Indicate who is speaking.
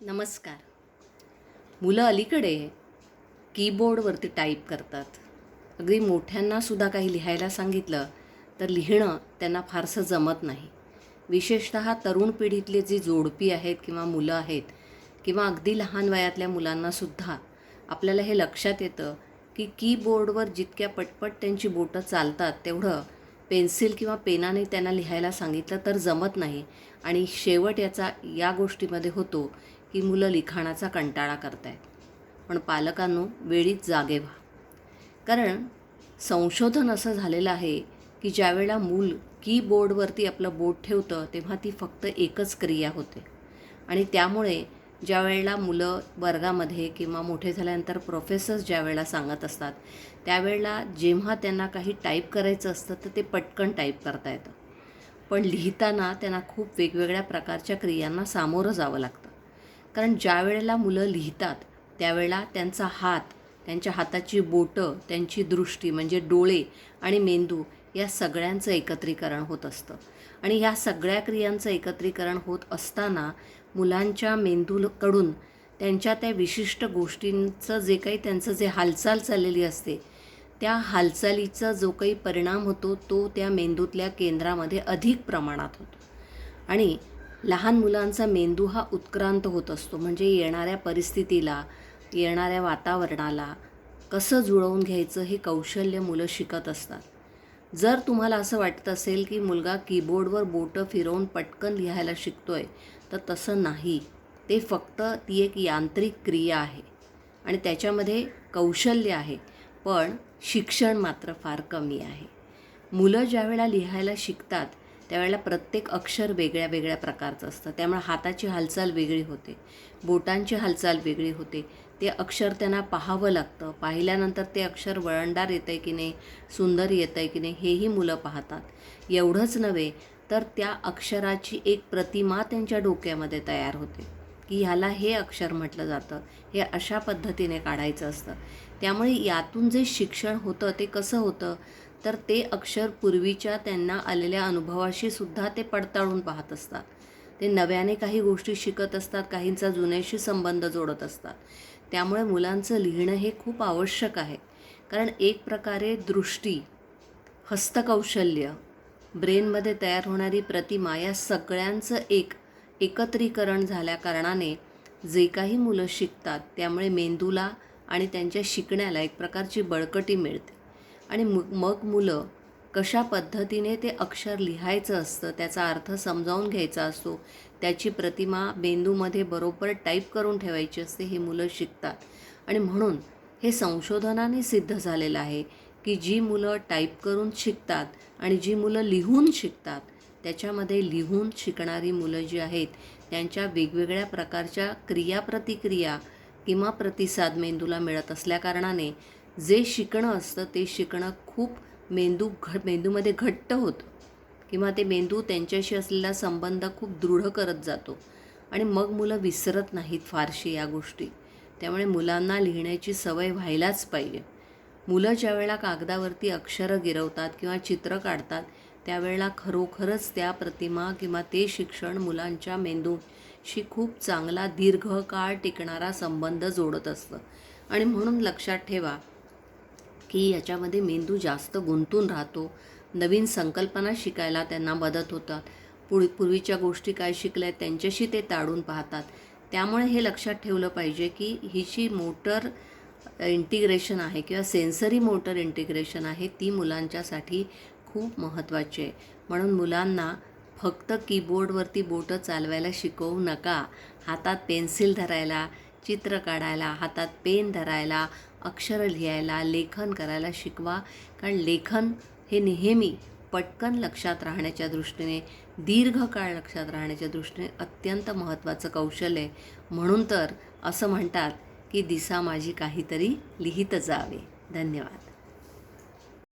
Speaker 1: नमस्कार. मुलं अलीकडे कीबोर्डवरती टाईप करतात. अगदी मोठ्यांनासुद्धा काही लिहायला सांगितलं तर लिहिणं त्यांना फारसं जमत नाही. विशेषत तरुण पिढीतले जी जोडपी आहेत किंवा मुलं आहेत किंवा अगदी लहान वयातल्या मुलांनासुद्धा आपल्याला हे लक्षात येतं की कीबोर्डवर जितक्या पटपट त्यांची बोटं चालतात तेवढं पेन्सिल किंवा पेनाने त्यांना लिहायला सांगितलं तर जमत नाही. आणि शेवट याचा या गोष्टीमध्ये होतो की मुलं लिखाणाचा कंटाळा करतायत. पण पालकांनो वेळीच जागे व्हा. कारण संशोधन असं झालेलं आहे की ज्यावेळेला मूल कीबोर्डवरती आपलं बोट ठेवतं तेव्हा ती फक्त एकच क्रिया होते. आणि त्यामुळे ज्या वेळेला मुलं वर्गामध्ये किंवा मोठे झाल्यानंतर प्रोफेसर्स ज्या वेळेला सांगत असतात त्यावेळेला जेव्हा त्यांना काही टाईप करायचं असतं तर ते पटकन टाईप करता येतं. पण लिहिताना त्यांना खूप वेगवेगळ्या प्रकारच्या क्रियांना सामोरं जावं लागतं. कारण ज्या वेळेला मुलं लिहितात त्यावेळेला त्यांचा हात त्यांच्या हाताची बोटं त्यांची दृष्टी म्हणजे डोळे आणि मेंदू या सगळ्यांचं एकत्रीकरण होत असतं. आणि ह्या सगळ्या क्रियांचं एकत्रीकरण होत असताना मुलांच्या मेंदूकडून त्यांच्या त्या विशिष्ट गोष्टींचं जे काही त्यांचं जे हालचाल चाललेली असते त्या हालचालीचा जो काही परिणाम होतो तो त्या मेंदूतल्या केंद्रामध्ये अधिक प्रमाणात होतो. आणि लहान मुलांचा मेंदू हा उत्क्रांत होत असतो. म्हणजे येणाऱ्या परिस्थितीला येणाऱ्या वातावरणाला कसं जुळवून घ्यायचं हे कौशल्य मुलं शिकत असतात. जर तुम्हाला असं वाटत असेल की मुलगा कीबोर्डवर बोटं फिरवून पटकन लिहायला शिकतोय तर तसं नाही. ते फक्त ती एक यांत्रिक क्रिया आहे आणि त्याच्यामध्ये कौशल्य आहे पण शिक्षण मात्र फार कमी आहे. मुलं ज्यावेळेला लिहायला शिकतात त्यावेळेला प्रत्येक अक्षर वेगळ्या वेगळ्या प्रकारचं असतं. त्यामुळे हाताची हालचाल वेगळी होते. बोटांची हालचाल वेगळी होते. ते अक्षर त्यांना पाहावं लागतं. पाहिल्यानंतर ते अक्षर वळणदार येतं आहे की नाही सुंदर येतं आहे की नाही हेही मुलं पाहतात. एवढंच नव्हे तर त्या अक्षराची एक प्रतिमा त्यांच्या डोक्यामध्ये तयार होते. की ह्याला हे अक्षर म्हटलं जातं. हे अशा पद्धतीने काढायचं असतं. त्यामुळे यातून जे शिक्षण होतं ते कसं होतं? तर ते अक्षर पूर्वीच्या त्यांना आलेल्या अनुभवाशी सुद्धा ते पडताळून पाहत असतात. ते नव्याने काही गोष्टी शिकत असतात काहींचा जुन्याशी संबंध जोडत असतात. त्यामुळे मुलांचं लिहिणं हे खूप आवश्यक आहे. कारण एक प्रकारे दृष्टी हस्तकौशल्य ब्रेनमध्ये तयार होणारी प्रतिमा या सगळ्यांचं एक एकत्रीकरण झाल्या कारणाने जे काही मुलं शिकतात त्यामुळे मेंदूला आणि त्यांच्या शिकण्याला एक प्रकारची बळकटी मिळते. आणि मग मग मुलं कशा पद्धतीने ते अक्षर लिहायचं असतं त्याचा अर्थ समजावून घ्यायचा असतो त्याची प्रतिमा मेंदूमध्ये बरोबर टाईप करून ठेवायची असते हे मुलं शिकतात. आणि म्हणून हे संशोधनाने सिद्ध झालेलं आहे की जी मुलं टाईप करून शिकतात आणि जी मुलं लिहून शिकतात त्याच्यामध्ये लिहून शिकणारी मुलं जी आहेत त्यांच्या वेगवेगळ्या प्रकारच्या क्रियाप्रतिक्रिया किंवा प्रतिसाद मेंदूला मिळत असल्याकारणाने जे शिकणं असतं ते शिकणं खूप मेंदू घ मेंदूमध्ये घट्ट होतं. किंवा ते मेंदू त्यांच्याशी असलेला संबंध खूप दृढ करत जातो. आणि मग मुलं विसरत नाहीत फारशी या गोष्टी. त्यामुळे मुलांना लिहिण्याची सवय व्हायलाच पाहिजे. मुलं ज्यावेळेला कागदावरती अक्षरं गिरवतात किंवा चित्र काढतात त्यावेळेला खरोखरच त्या प्रतिमा किंवा ते शिक्षण मुलांच्या मेंदूशी खूप चांगला दीर्घकाळ टिकणारा संबंध जोडत असतं. आणि म्हणून लक्षात ठेवा की याच्यामध्ये मेंदू जास्त गुंतून राहतो. नवीन संकल्पना शिकायला त्यांना मदत होतात. पुढ पूर्वीच्या गोष्टी काय शिकल्या आहेत त्यांच्याशी ते ताडून पाहतात. त्यामुळे हे लक्षात ठेवलं पाहिजे की ही जी मोटर इंटिग्रेशन आहे किंवा सेन्सरी मोटर इंटिग्रेशन आहे ती मुलांच्यासाठी खूप महत्त्वाची आहे. म्हणून मुलांना फक्त कीबोर्डवरती बोटं चालवायला शिकवू नका. हातात पेन्सिल धरायला चित्र काढायला हातात पेन धरायला अक्षरं लिहायला लेखन करायला शिकवा. कारण लेखन हे नेहमी पटकन लक्षात राहण्याच्या दृष्टीने दीर्घकाळ लक्षात राहण्याच्या दृष्टीने अत्यंत महत्त्वाचं कौशल्य आहे. म्हणून तर असं म्हणतात की दिसा माझी काहीतरी लिहित जावे. धन्यवाद.